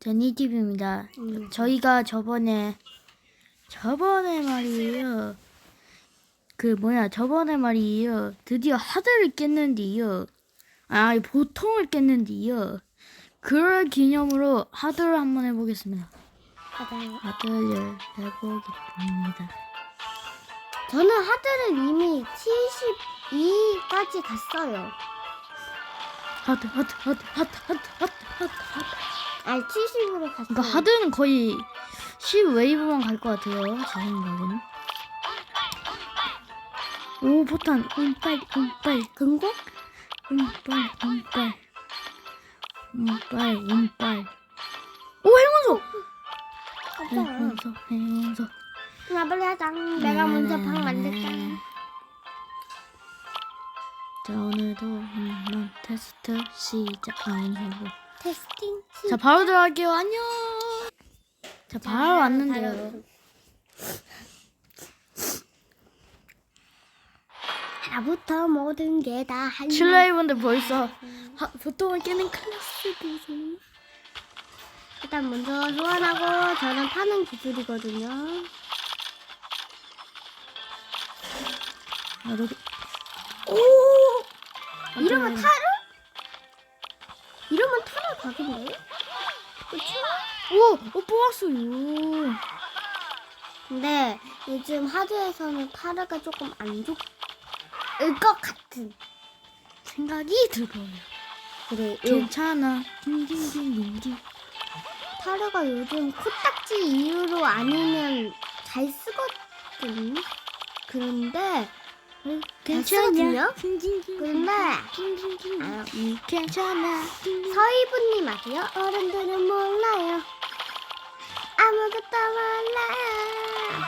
제니TV입니다. 음. 저희가 저번에 저번에 말이에요. 그 뭐야 저번에 말이에요. 드디어 하드를 깼는데요. 아 보통을 깼는데요. 그럴 기념으로 하드를 한번 해보겠습니다. 하드를 해보겠습니다. 저는 하드를 이미 72까지 갔어요. 하드 하드 하드 하드 하드 하드 하드 하드. 아니 70으로 갔어요. 그러니까 하드는 거의 10 웨이브만 갈 것 같아요. 제 생각에는. 오 포탄 운빨 운빨 근거? 운빨 운빨 운빨 운빨 오 행운소 맞아요. 행운소 행운소 나 빨리 하자. 내가 먼저 방 만들자. 자 오늘도 한번 테스트 시작하고 테스팅. 자 바로 들어갈게요 안녕 자 바로 왔는데요 하나부터 모든 게 다 한. 실내분들 벌써 하, 보통은 깨는 클래스 보소 일단 먼저 소환하고 저는 파는 기술이거든요. 나도 오! 이러면 타를? 각인데? 그치? 오! 오 뽑았어요 근데 요즘 하드에서는 타르가 조금 안 좋을 것 같은. 생각이 들어요 그래, 요, 괜찮아 딩딩딩딩딩 타르가 요즘 코딱지 이유로 아니면 잘 쓰거든. 그런데 그런데 딩딩딩 아, 음, 괜찮아 서희부님 아세요? 어른들은 몰라요. 아무것도 몰라요.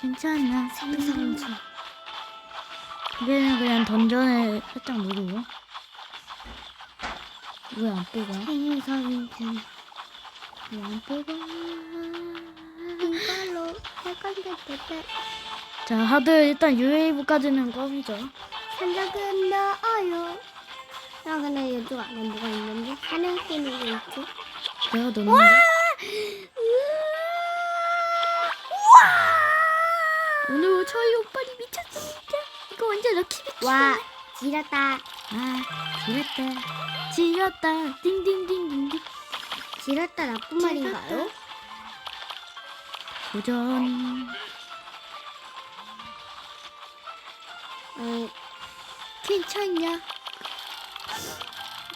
괜찮아 생성주. 그게는 그냥 던전에 살짝 누르고 왜 안 뽑아? 생성주. 왜안 뽑아? 건데 때때 자 하드 일단 UAV까지는 껌이죠. 산적은 넣어요. 나 근데 이쪽 안에 뭐가 있는데 하늘 끼는 게 있지? 내가 넣는데 오늘 저희 오빠리 미쳤습니다. 이거 완전 럭키비키 와 지렸다. 아 지렸다. 지렸다. 띵띵띵띵띵 지렸다 나쁜 말인가요? 도전. 아니 괜찮냐?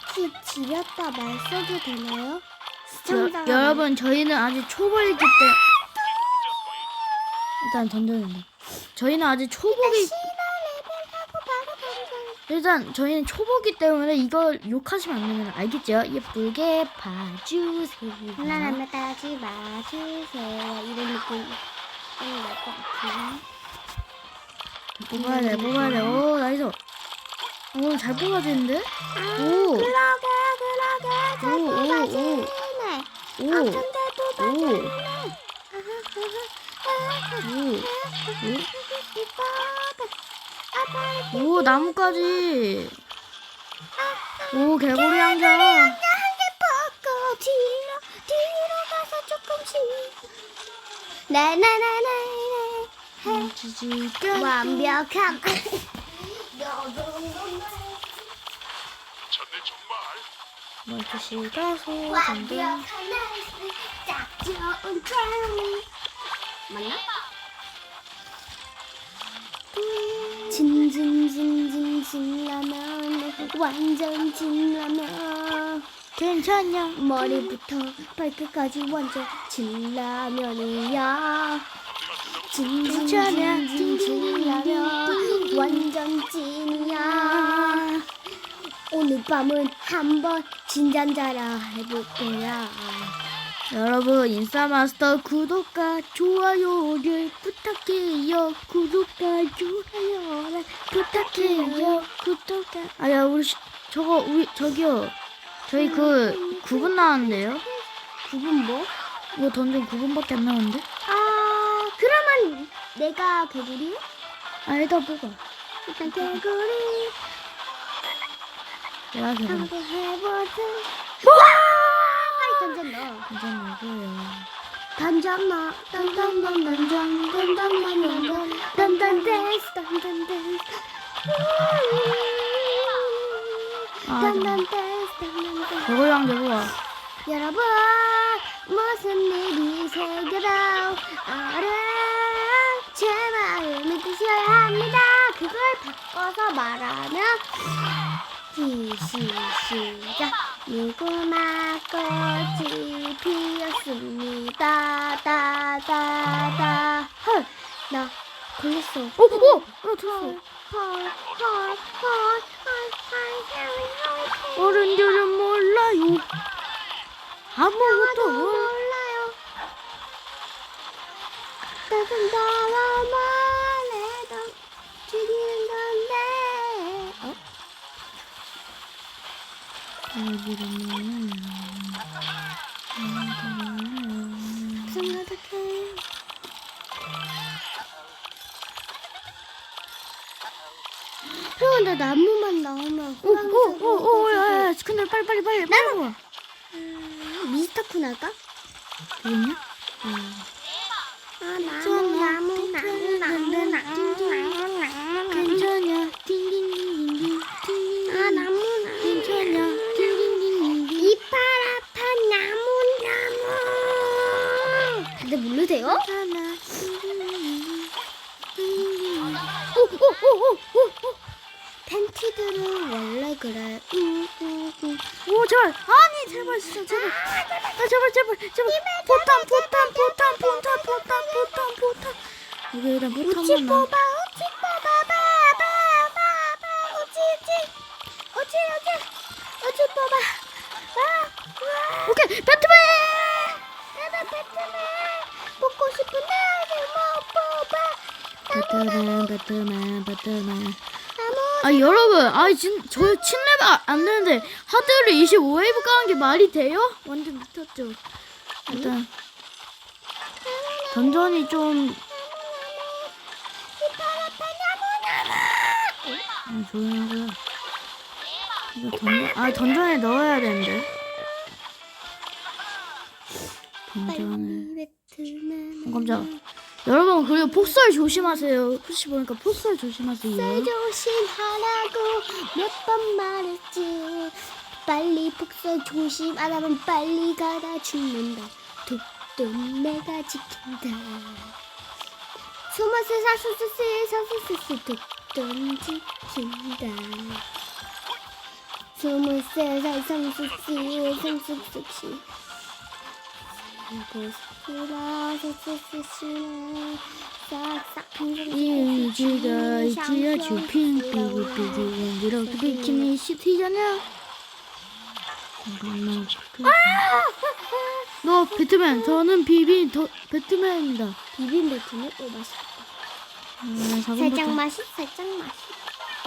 혹시 지렸다 말 써도 되나요? 저, 여러분 저희는 아직 초보이기 때문에 일단 던졌는데 저희는 아직 초보기 시나 레벨하고 바로 던져. 일단 저희는 초보기 때문에 이걸 욕하시면 안 됩니다 알겠죠? 예쁘게 봐주세요 하나라면 따지 마주세요. 이런 느낌 같아요. 뽑아야 돼 뽑아야 돼 오 나이스 오 잘 뽑아지는데? 아, 오. 그러게 그러게 잘 오, 오, 뽑아지네. 오. 아 근데 뽑아지네. 오, 오, 오, 오 나뭇가지. 오 개구리 한자 나나나나나 완벽함. 완벽한 날씨. 딱 좋은 맞나? 진진진진 진라면 완전 진라면 괜찮냐? 머리부터 발끝까지 완전 진라면이야 진진진진 진라면 완전 찐이야 오늘 밤은 한번 진잔자라 해볼 거야 여러분 인싸마스터 구독과 좋아요를 부탁해요. 구독과 좋아요를 부탁해요. 구독과 아야 우리 시, 저거 우리 저기요. 저희 그 9분 나왔는데요. 9분 뭐? 이거 던전 9분밖에 안 나왔는데? 아 그러면 내가 개구리? 아 일단 뽑아. 일단 개구리 내가 제발 한번 해보자. 던져놔. 던던던 던전 던던던 던전 던던 댄스 던던 댄스. 아, 던던 댄스 던던 댄스. 저거랑 저거야. 여러분 무슨 일이 새겨도 알아. 제 마음을 드셔야 합니다. 그걸 바꿔서 말하면 시시 시작 무궁화 꽃이 피었습니다 다다다다 헐나 걸렸어 오, 오, 어, 들어. 어른들은 몰라요. 아무것도 몰라. 몰라요. 따뜻한 바람만 해도 죽이는 건데. 어? 생각해. 형, 나 나무만 나오면 오, 오, 오, 오, 야, 야, 스캔들 빨리, 빨리, 빨리, 와. 음, 미스터 쿤 할까? 되겠냐? 아, 나무, 나무, 나무, 나무, 나무, 나무, 괜찮냐? 띵띵띵띵띵. 띵. 아, 나무, 나무. 괜찮냐? 띵띵띵띵. 이빨 아파 나무 나무 다들 모르세요? 하나. 오오오오오 팬티들은 원래 그래. 음, 음, 음. 오 제발. 아니 제발 진짜 제발. 아 제발 제발 제발. 포탄 포탄 포탄 포탄 포탄 포탄 포탄. 여기 일단 우치 포탄만 나 뽑아 우치 뽑아 바바바바 우치 우치 우치 우치 우치 뽑아. 아, 와. 오케이 배트맨! 배트맨 뽑고 싶은데 배트맨 배트맨 배트맨 아 여러분 아 진, 저 침례가 안 되는데 하드를 25웨이브 까는 게 말이 돼요? 완전 미쳤죠? 일단 던전이 좀 아, 조용하고요 이거 던전 아 던전에 넣어야 되는데. 던전을. 어, 깜짝아. 여러분 그리고 폭설 조심하세요. 혹시 보니까 폭설 조심하세요. 쌀 조심하라고 몇 번 말했지. 빨리 폭설 조심. 안 하면 빨리 가다 죽는다. 독도 내가 지킨다. 스무스 사수스스 사수스스 독도 지킨다. 스무스 사수스스 사수스스 이지가 있지야 주핑 삐기삐기 이렇게 비키니 시티잖아. 너 배트맨 저는 비비 더 배트맨입니다. 비빔 배트는 오 맛있다. 아, 작은 살짝. 맛이 살짝 맛이.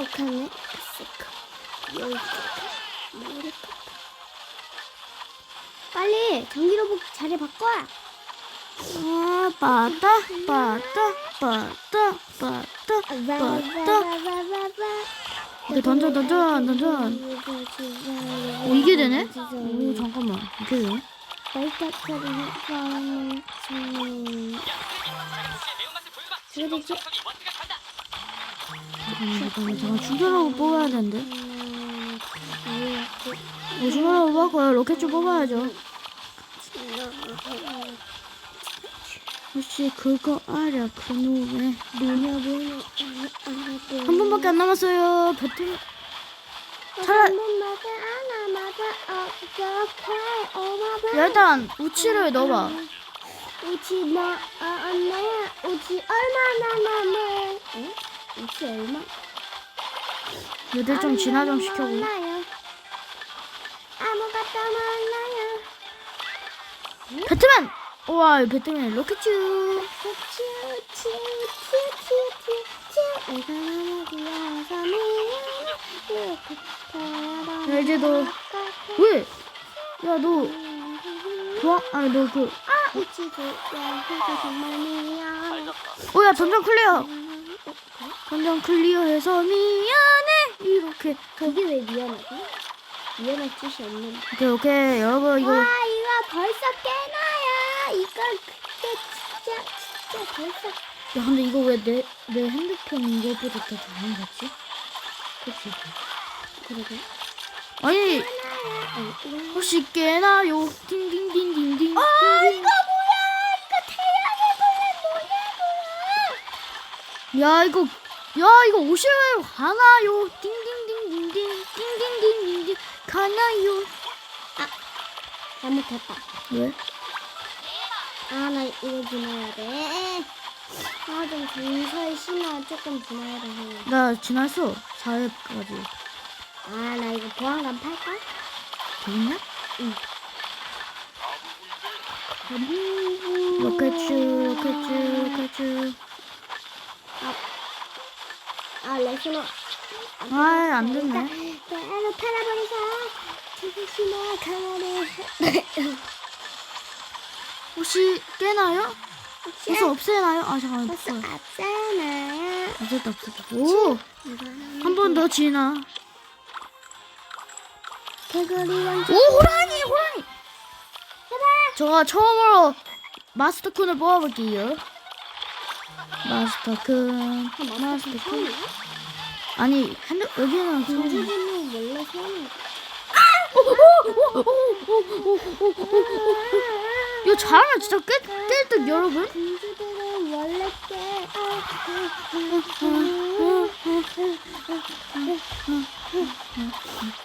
오카네. 스크 여기 빨리 전기 로봇 자리 바꿔. 아 빠따 빠따 빠따 빠따 빠따 이거 던져 던져 던져 오 이게 되네? 오 잠깐만 이게? 그러지? 잠깐만 잠깐만 잠깐 충전하고 뽑아야 되는데 오 충전하고 뽑았고요? 로켓 좀 뽑아야죠. 혹시 그거 알아? 그놈의 뭐냐고 한 번밖에 안 남았어요. 배트맨 차라- 야, 일단 우치를 넣어봐. 우치 나 아, 언니야. 우치 얼마나 남아? 응? 우치 얼마? 얘들 좀 진화 좀 몰라요. 아무것도 몰라요. 배트맨! 우와 배트맨 로켓츄 우치 우치 우치 우치 우치 우치 내가 너무 귀여워서 미안해 이렇게 야, 이제 너- 왜? 야 너 좋아? 아니 너 그 아 우치도 야 그게 정말 미안 오야 던전 클리어? 던전 클리어해서 미안해 이렇게 그게 왜 미안하지? 위험할 짓이 없는. 오케이 오케이 여러분 이거 와 이거 벌써 깨나야. 이거 그때 진짜 진짜 벌써. 야 근데 이거 왜 내 내 핸드폰 이거보다 더 잘한 거지? 그치? 그러게. 아니. 혹시 깨나요? 띵띵띵띵띵. 아 이거 뭐야? 이거 태양의 벌레 뭐냐고요? 야 이거 야 이거 오실래요? 가나요? 띵 가나요? 잘못했다. 왜? 아 나 이거 지나야 돼. 아좀 정서의 신화 조금 지나야 돼. 나 지났어 4회까지 아 나 이거 보안관 팔까? 되겠냐? 응. 로켓츠 로켓츠 로켓츠 아 레시노. 아이 안 됐네 나로 팔아버리자. 신화 강화를. 혹시 깨나요? 혹시 없애나요? 아 잠깐만 벌써 없어 앞잖아. 없었다 없었다 오 한 번 더 지나 개구리. 오 호랑이 호랑이 제가 처음으로 마스터쿤을 뽑아볼게요 마스터쿤 마스터쿤 아니 핸드 여기는 공주님은 원래 소원이. 이거 잘하면 진짜 깰듯 여러분 공주들은 원래 깨.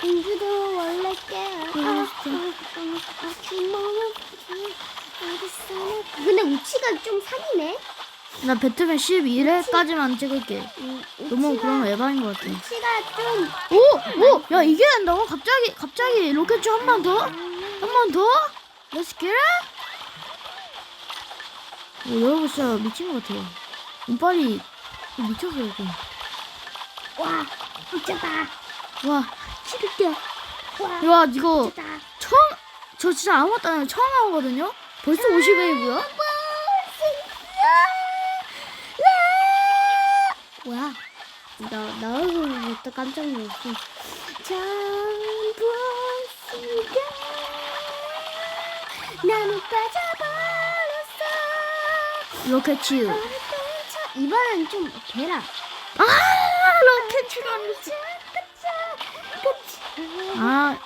공주도 원래 깨. 근데 우치가 좀 사기네. 나 배트맨 11회까지만 찍을게 음, 너무 그러면 에바인 것 같아 우치가 좀 오! 오! 야 이게 된다고? 갑자기 갑자기 로켓 한번 더? 한 번 더? Let's get it! 오, 여러분 진짜 미친 것 같아요 운빨이 미쳤어요 이거 와, 미쳤다. 와 치를게. 와, 와 이거 미쳤다. 처음 저 진짜 아무것도 안 하고 처음 하거든요? 벌써 50회이고요? 뭐야? 나또 깜짝 놀랐어. 전부 시간 나는 빠져버렸어. 로켓 이번엔 좀 개라. 아 로켓 안 그치, 그치, 그치. 아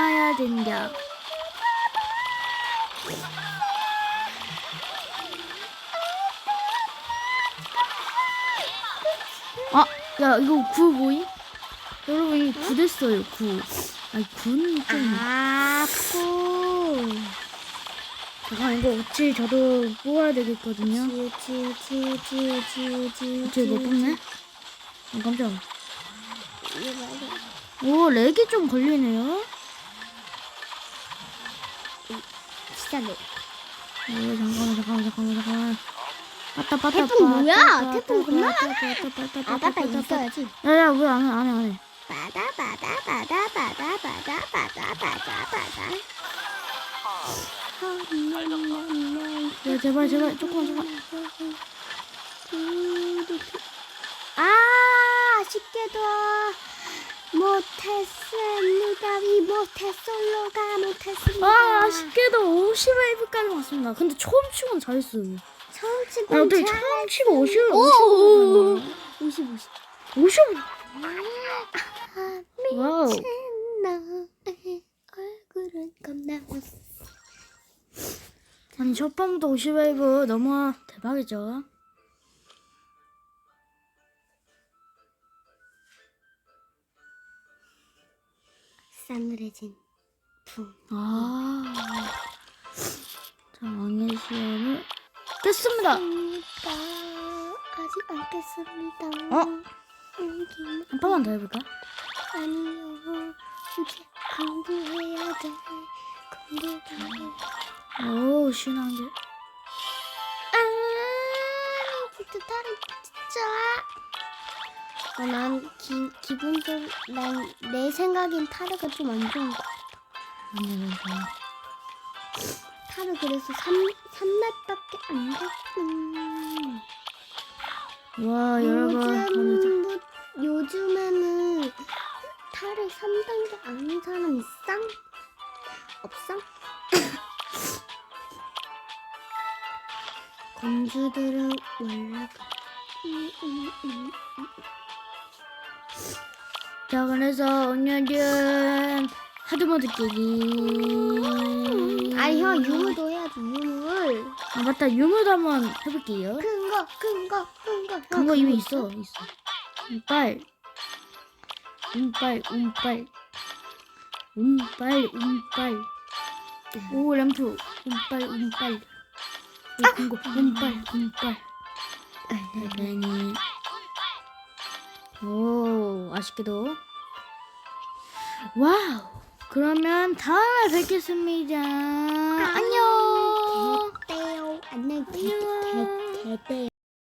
참아야 된다 아, 야, 이거 구 뭐임? 여러분, 이거 구 됐어요, 구. 아니, 구는 좀. 아, 고. 잠깐, 이거 어찌 저도 뽑아야 되겠거든요. 지우, 지우, 지우, 지우, 지우, 어찌 못 뽑네? 아, 깜짝. 오, 렉이 좀 걸리네요. 진짜 내. 오, 잠깐만, 잠깐만, 잠깐만, 잠깐만. 빠따, 빠따, 태풍 뭐야? 빠따, 태풍 빠따, 겁나 빠따, 빠따, 아. 있어야지. 야, 야, 왜안 해, 안 해, 안 해. 바다, 바다, 바다, 바다, 바다, 바다, 바다, 바다. 야, 제발, 제발, 조금만, 조금만. 아, 아쉽게도 못했습니다. 이 못했솔로가 못했습니다. 아, 아쉽게도 50웨이브까지 왔습니다. 근데 처음 치고는 잘했어요. 처음 치고 야, 어떻게 잘- 처음 치고 50을, 오, 50을 50, 50. 50? 아, 와우. 미친 너의 얼굴은 겁나 못 아니, 첫 번부터 50웨이브 너무 대박이죠. 싸늘해진 붕. 아. 자, 왕의 시험을 깼습니다. 습니다 아직 안 깼습니다. 어? 여기 한 번만 더 해볼까? 아니요. 이제 공부해야 돼. 공부해야 오, 신한데. 아, 진짜 다른 진짜. 어, 난 기, 기분적으로 난내 생각엔 타르가 좀 안 좋은 거. 아니, 네, 좋아. 탈을 그래서 3, 삼날밖에 안 됐음. 와 여러분 요즘, 뭐, 요즘에는 탈을 3단계 아닌 사람 있상? 없상? 공주들은 원래 그래. 음, 음, 음. 자 그래서 오늘은 하드모드 깨기. 아니 형 유물도 해야지 유물. 아 맞다. 유물도 한번 해볼게요. 큰거 큰거 큰거 그거. 이미 있어 있어. 운빨. 운빨 운빨. 운빨 운빨. 오 램프. 운빨 운빨. 이거. 운빨 운빨. 대단히 오 아쉽게도. 와우 그러면 다음에 뵙겠습니다. 안녕. 안녕. 안녕. 대 대대요